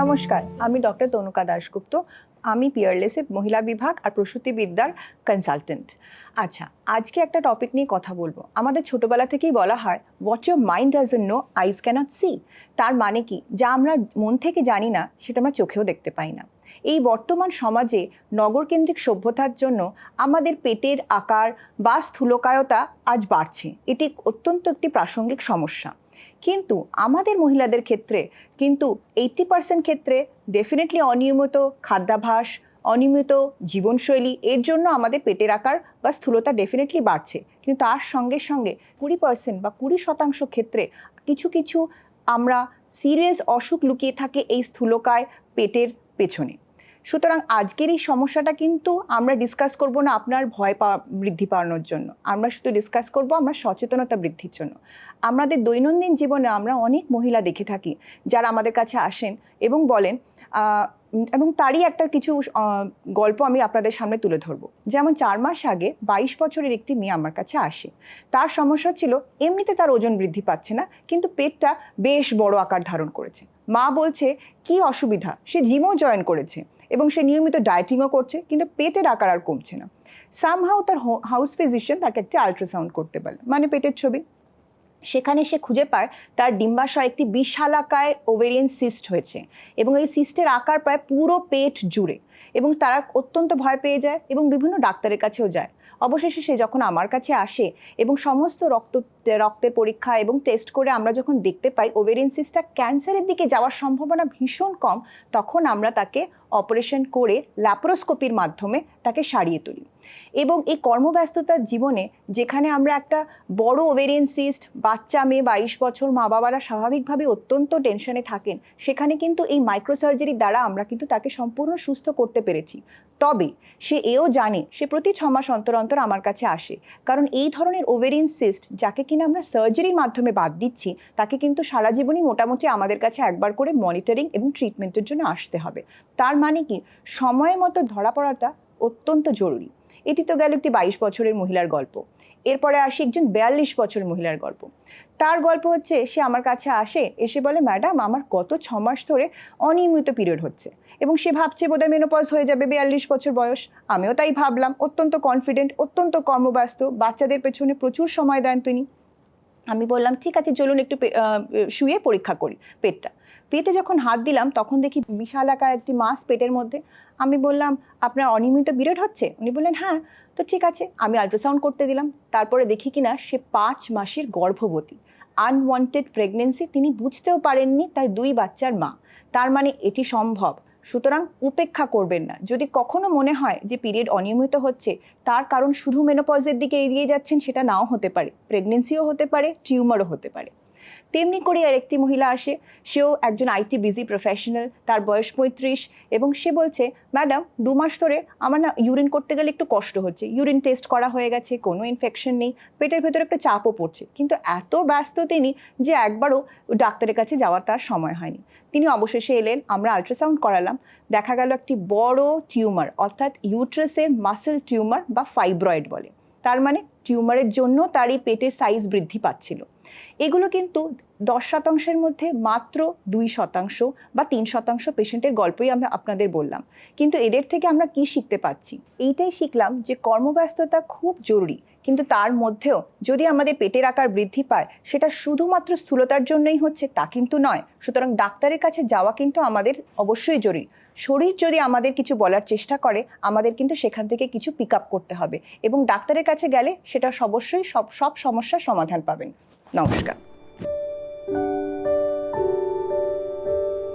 নমস্কার, আমি ডক্টর তনুকা দাশগুপ্ত। আমি পিয়ারলেসে মহিলা বিভাগ আর প্রসূতিবিদ্যার কনসালটেন্ট আচ্ছা আজকে একটা টপিক নিয়ে কথা বলব। আমাদের ছোটবেলা থেকেই বলা হয় what your mind does know eyes can't see তার মানে কি? যা আমরা মন থেকে জানি না, সেটা আমরা চোখেও দেখতে পাই না। এই বর্তমান সমাজে নগরকেন্দ্রিক সভ্যতার জন্য আমাদের পেটের আকার বা স্থূলকায়তা আজ বাড়ছে। এটি অত্যন্ত একটি প্রাসঙ্গিক সমস্যা। কিন্তু আমাদের মহিলাদের ক্ষেত্রে কিন্তু এইট্টি পার্সেন্ট ক্ষেত্রে ডেফিনেটলি অনিয়মিত খাদ্যাভাস অনিয়মিত জীবনশৈলী, এর জন্য আমাদের পেটের আকার বা স্থূলতা ডেফিনেটলি বাড়ছে। কিন্তু তার সঙ্গে সঙ্গে কুড়ি পার্সেন্ট বা কুড়ি শতাংশ ক্ষেত্রে কিছু কিছু আমরা সিরিয়াস অসুখ লুকিয়ে থাকে এই স্থূলকায় পেটের পেছনে। সুতরাং আজকের এই সমস্যাটা কিন্তু আমরা ডিসকাস করব না আপনার ভয় পাওয়া বৃদ্ধি পাওয়ানোর জন্য। আমরা শুধু ডিসকাস করব আমরা সচেতনতা বৃদ্ধির জন্য। আমাদের দৈনন্দিন জীবনে আমরা অনেক মহিলা দেখে থাকি, যারা আমাদের কাছে আসেন এবং বলেন এবং তারই একটা কিছু গল্প আমি আপনাদের সামনে তুলে ধরবো। যেমন চার মাস আগে বাইশ বছরের একটি মেয়ে আমার কাছে আসে। তার সমস্যা ছিল, এমনিতে তার ওজন বৃদ্ধি পাচ্ছে না, কিন্তু পেটটা বেশ বড় আকার ধারণ করেছে। মা বলছে, কি অসুবিধা? সে জিমও জয়েন করেছে এবং সে নিয়মিত ডায়েটিংও করছে, কিন্তু পেটের আকার আর কমছে না। সামহাও তার হাউস ফিজিশিয়ান তাকে একটি আল্ট্রাসাউন্ড করতে পারে মানে পেটের ছবি। সেখানে সে খুঁজে পায় তার ডিম্বাশয় একটি বিশালাকায় ওভেরিয়ান সিস্ট হয়েছে এবং এই সিস্টের আকার প্রায় পুরো পেট জুড়ে। এবং তারা অত্যন্ত ভয় পেয়ে যায় এবং বিভিন্ন ডাক্তারের কাছেও যায়। অবশেষে সে যখন আমার কাছে আসে এবং সমস্ত রক্ত, রক্তের পরীক্ষা এবং টেস্ট করে আমরা যখন দেখতে পাই ওভেরিয়ান ক্যান্সারের দিকে যাওয়ার সম্ভাবনা ভীষণ কম, তখন আমরা তাকে অপারেশন করে ল্যাপারোস্কোপির মাধ্যমে তাকে সারিয়ে তুলি। এবং এই কর্মব্যস্ততার জীবনে যেখানে আমরা একটা বড় ওভেরিয়ান সিস্ট বাচ্চা মেয়ে বাইশ বছর মা বাবারা স্বাভাবিকভাবে অত্যন্ত টেনশনে থাকেন, সেখানে কিন্তু এই মাইক্রোসার্জারির দ্বারা আমরা কিন্তু তাকে সম্পূর্ণ সুস্থ করতে পেরেছি। তবে সে এও জানে, সে প্রতি ছ মাস অন্তর অন্তর আমার কাছে আসে। কারণ এই ধরনের ওভেরিন সিস্ট যাকে কিনা আমরা সার্জারির মাধ্যমে বাদ দিচ্ছি, তাকে কিন্তু সারা জীবনই মোটামুটি আমাদের কাছে একবার করে মনিটরিং এবং ট্রিটমেন্টের জন্য আসতে হবে। তার মানে কি? সময় মতো ধরা পড়াটা অত্যন্ত জরুরি। এটি তো গেল একটি বাইশ বছরের মহিলার গল্প। এরপরে আসি একজন বিয়াল্লিশ বছরের মহিলার গল্প। তার গল্প হচ্ছে, সে আমার কাছে আসে, এসে বলে, ম্যাডাম, আমার গত ছ মাস ধরে অনিয়মিত পিরিয়ড হচ্ছে এবং সে ভাবছে বোধহয় মেনোপজ হয়ে যাবে বিয়াল্লিশ বছর বয়স। আমিও তাই ভাবলাম, অত্যন্ত কনফিডেন্ট অত্যন্ত কর্মব্যস্ত, বাচ্চাদের পেছনে প্রচুর সময় দেন তিনি। আমি বললাম, ঠিক আছে, চলুন একটু শুয়ে পরীক্ষা করি, পেটটা। পেটে যখন হাত দিলাম, তখন দেখি বিশাল আকার একটি মাস পেটের মধ্যে। আমি বললাম, আপনার অনিয়মিত পিরিয়ড হচ্ছে? উনি বললেন হ্যাঁ তো ঠিক আছে। আমি আল্ট্রাসাউন্ড করতে দিলাম। তারপরে দেখি কিনা সে পাঁচ মাসের গর্ভবতী। আনওয়ান্টেড প্রেগনেন্সি তিনি বুঝতেও পারেননি, তাই দুই বাচ্চার মা। তার মানে এটি সম্ভব। সুতরাং উপেক্ষা করবেন না। যদি কখনো মনে হয় যে পিরিয়ড অনিয়মিত হচ্ছে, তার কারণ শুধু মেনোপজের দিকে এগিয়ে যাচ্ছেন, সেটা নাও হতে পারে। প্রেগনেন্সিও হতে পারে টিউমারও হতে পারে। তেমনি করে আর একটি মহিলা আসে। সেও একজন আইটি বিজি প্রফেশনাল তার বয়স পঁয়ত্রিশ এবং সে বলছে, ম্যাডাম, দু মাস ধরে আমার না ইউরিন করতে গেলে একটু কষ্ট হচ্ছে। ইউরিন টেস্ট করা হয়ে গেছে, কোনো ইনফেকশন নেই, পেটের ভেতরে একটা চাপও পড়ছে। কিন্তু এত ব্যস্ত তিনি যে একবারও ডাক্তারের কাছে যাওয়ার তার সময় হয়নি। তিনি অবশেষে এলেন, আমরা আলট্রাসাউন্ড করালাম। দেখা গেল একটি বড় টিউমার, অর্থাৎ ইউট্রাসের মাসেল টিউমার বা ফাইব্রয়েড বলে। তার মানে টিউমারের জন্য তার এই পেটের সাইজ বৃদ্ধি পাচ্ছিল। এগুলো কিন্তু দশ শতাংশের মধ্যে মাত্র দুই শতাংশ বা তিন শতাংশ পেশেন্টের গল্পই আমরা আপনাদের বললাম। কিন্তু এদের থেকে আমরা কি শিখতে পাচ্ছি এইটাই শিখলাম যে কর্মব্যস্ততা খুব জরুরি। কিন্তু তার মধ্যেও যদি আমাদের পেটের আকার বৃদ্ধি পায়, সেটা শুধুমাত্র স্থূলতার জন্যই হচ্ছে তা কিন্তু নয়, সুতরাং ডাক্তারের কাছে যাওয়া কিন্তু আমাদের অবশ্যই জরুরি। শরীর যদি আমাদের কিছু বলার চেষ্টা করে, আমাদের কিন্তু সেখান থেকে কিছু পিক আপ করতে হবে এবং ডাক্তারের কাছে গেলে সেটা অবশ্যই সব সব সমস্যার সমাধান পাবেন। নমস্কার।